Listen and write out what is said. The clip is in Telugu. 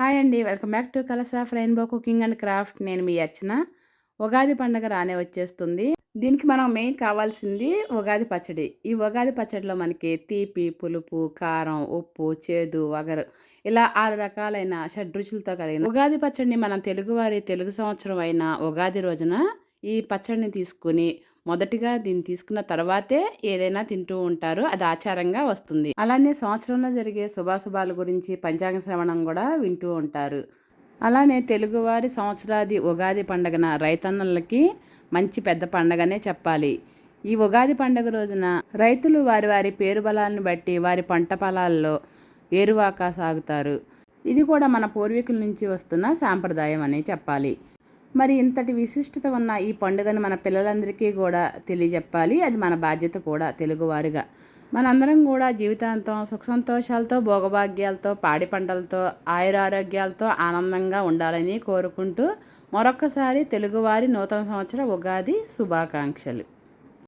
హాయ్ అండి. Welcome back to colours of rainbow cooking and craft. నేను మీ అర్చన. ఉగాది పండుగ రానే వచ్చేస్తుంది. దీనికి మనం మెయిన్ కావాల్సింది ఉగాది పచ్చడి. ఈ ఉగాది పచ్చడిలో మనకి తీపి పులుపు కారం ఉప్పు చేదు వగరు ఇలా ఆరు రకాలైన షడ్రుచులతో కలిగిన ఉగాది పచ్చడిని మనం తెలుగువారి తెలుగు సంవత్సరం అయిన ఉగాది రోజున ఈ పచ్చడిని తీసుకుని మొదటిగా దీన్ని తీసుకున్న తర్వాతే ఏదైనా తింటూ ఉంటారు. అది ఆచారంగా వస్తుంది. అలానే సంవత్సరంలో జరిగే శుభాశుభాల గురించి పంచాంగ శ్రవణం కూడా వింటూ ఉంటారు. అలానే తెలుగువారి సంవత్సరాది ఉగాది పండుగన రైతన్నలకి మంచి పెద్ద పండగనే చెప్పాలి. ఈ ఉగాది పండుగ రోజున రైతులు వారి వారి పేరు బలాలను బట్టి వారి పంట పొలాల్లో ఏరువాక సాగుతారు. ఇది కూడా మన పూర్వీకుల నుంచి వస్తున్న సాంప్రదాయం అని చెప్పాలి. మరి ఇంతటి విశిష్టత ఉన్న ఈ పండుగను మన పిల్లలందరికీ కూడా తెలియజెప్పాలి. అది మన బాధ్యత కూడా తెలుగువారిగా. మనందరం కూడా జీవితాంతం సుఖ సంతోషాలతో భోగభాగ్యాలతో పాడి పంటలతో ఆయురారోగ్యాలతో ఆనందంగా ఉండాలని కోరుకుంటూ మరొక్కసారి తెలుగువారి నూతన సంవత్సర ఉగాది శుభాకాంక్షలు.